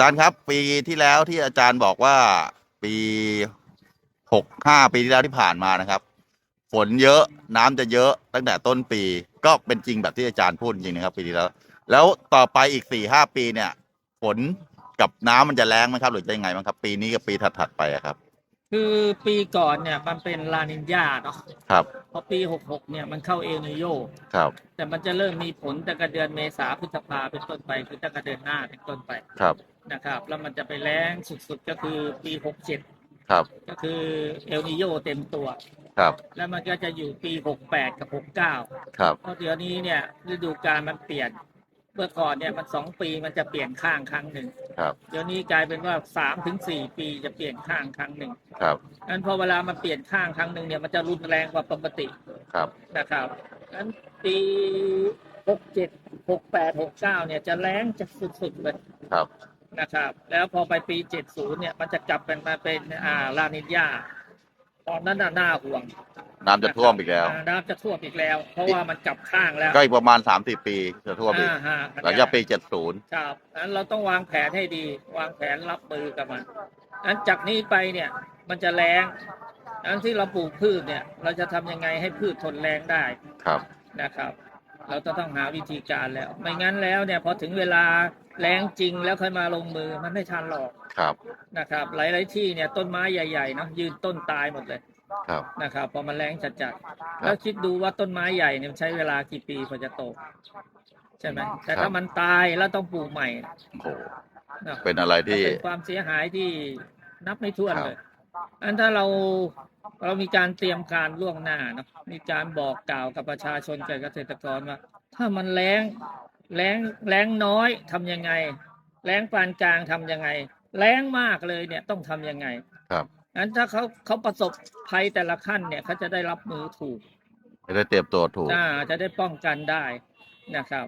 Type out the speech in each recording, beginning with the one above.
จารย์ครับปีที่แล้วที่อาจารย์บอกว่าปีหกห้าปีที่แล้วที่ผ่านมานะครับ ฝนเยอะน้ำจะเยอะตั้งแต่ต้นปีก็เป็นจริงแบบที่อาจารย์พูดจริงนะครับ ปีที่แล้ว แล้วต่อไปอีกสี่ห้าปีเนี่ย ฝนกับน้ำมันจะแรงไหมครับ หรือจะยังไงบ้างครับ ปีนี้กับปีถัดๆไปอะครับ คือปีก่อนเนี่ยมันเป็นลานินญาเนาะครับพอปี66เนี่ยมันเข้าเอลนิโยครับ แต่มันจะเริ่มมีผลตั้งแต่เดือนเมษาพฤษภาเป็นต้นไปคือตั้งแต่เดือนหน้าเป็นต้นไปครับ นะครับ แล้วมันจะไปแรงสุดๆก็คือปี67ครับ ก็คือเอลนิโยเต็มตัว ครับ แล้วมันก็จะอยู่ปี68กับ69ครับ เพราะเดี๋ยวนี้เนี่ยฤดูกาลมันเปลี่ยนเมื่อก่อนเนี่ยมันสองปีมันจะเปลี่ยนข้างครั้งหนึ่งครับ เดี๋ยวนี้กลายเป็นว่าสามถึงสี่ปีจะเปลี่ยนข้างครั้งหนึ่งครับงั้นพอเวลามันเปลี่ยนข้างครั้งหนึ่งเนี่ยมันจะรุนแรงกว่าปกติครับ นะครับงั้นปีหกเจ็ดหกแปดหกเก้าเนี่ยจะแรงจะสุดๆเลยครับ นะครับ แล้วพอไปปีเจ็ดศูนย์เนี่ย มันจะกลับเป็นมาเป็นอ่าลานินยาตอนนั้นน่ะน่าห่วงน้ำจะท่วมอีกแล้วาน้ำจะท่วมอีกแล้ว เพราะว่ามันกลับข้างแล้วก็อีกประมาณสามสี่ปีจะท่วมอีกอ่าฮะหลังจากปีเจ็ดศูนย์ครับนั้นเราต้องวางแผนให้ดี วางแผนรับมือกับมันนั้นจากนี้ไปเนี่ยมันจะแรงนั้นที่เราปลูกพืชเนี่ย เราจะทำยังไงให้พืชทนแรงได้ครับนะครับ เราจะต้องหาวิธีการแล้ว ไม่งั้นแล้วเนี่ยพอถึงเวลา แรงจริงแล้วค่อยมาลงมือมันไม่ทันหรอกครับนะครับ หลาย ๆ ที่เนี่ยต้นไม้ใหญ่ๆเนาะยืนต้นตายหมดเลยครับนะครับพอมันแรงจัดๆแล้วคิดดูว่าต้นไม้ใหญ่เนี่ยมันใช้เวลากี่ปีกว่าจะโตใช่ไหมแต่ถ้ามันตายแล้วต้องปลูกใหม่โอ้โหนะเป็นอะไรที่เป็นความเสียหายที่นับไม่ถ้วนครับเลยอันถ้าเราเรามีการเตรียมการล่วงหน้าเนอะมีการบอกกล่าวกับประชาชนกับเกษตรกรว่าถ้ามันแรง แรงแรงน้อยทำยังไง แรงปานกลางทำยังไง แรงมากเลยเนี่ยต้องทำยังไง ครับอันถ้าเขาเขาประสบภัยแต่ละขั้นเนี่ยเขาจะได้รับมือถูกจะได้เตรียมตัวถูกอ่าจะได้ป้องกันได้นะครับ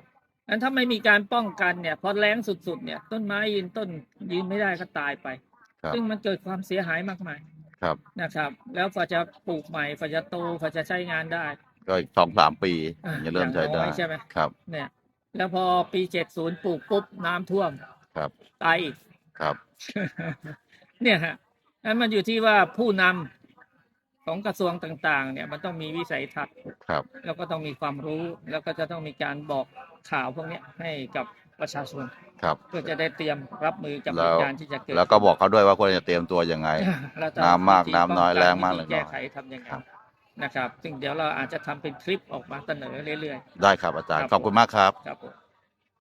อันถ้าไม่มีการป้องกันเนี่ยพอแรงสุดๆเนี่ย ต้นไม้ยืนต้นยืนไม่ได้ก็ตายไปครับซึ่งมันเกิดความเสียหายมากมายครับนะครับ แล้วพอจะปลูกใหม่พอจะโตพอจะใช้งานได้ ก็อีกสองสามปีอ่าจะเริ่มใช้ได้อย่างน้อยใช่ไหมครับ เนี่ย แล้วพอปีเจ็ดศูนย์ปลูกปุ๊บน้ำท่วมครับ ตายอีก ครับ เนี่ยฮะนั้นมันอยู่ที่ว่าผู้นำของกระทรวงต่างๆ เนี่ย มันต้องมีวิสัยทัศน์ ครับ แล้วก็ต้องมีความรู้แล้วก็จะต้องมีการบอกข่าวพวกเนี้ยให้กับประชาชนครับ เพื่อจะได้เตรียมรับมือกับแล้เหวตุการณ์ที่จะเกิดแล้วก็บอกเขาด้วยว่าควรจะเตรียมตัวยังไง แล้วจะน้ำมากวิธีน้ำน้อยป้งแรงมากวิธีแรงน้อยแก้ไขทำยังไงครับ นะครับ ซึ่งเดี๋ยวเราอาจจะทำเป็นคลิปออกมาเสนอเรื่อยได้ครับอาจารย์ ครับขอบคุณมากครับๆครับผม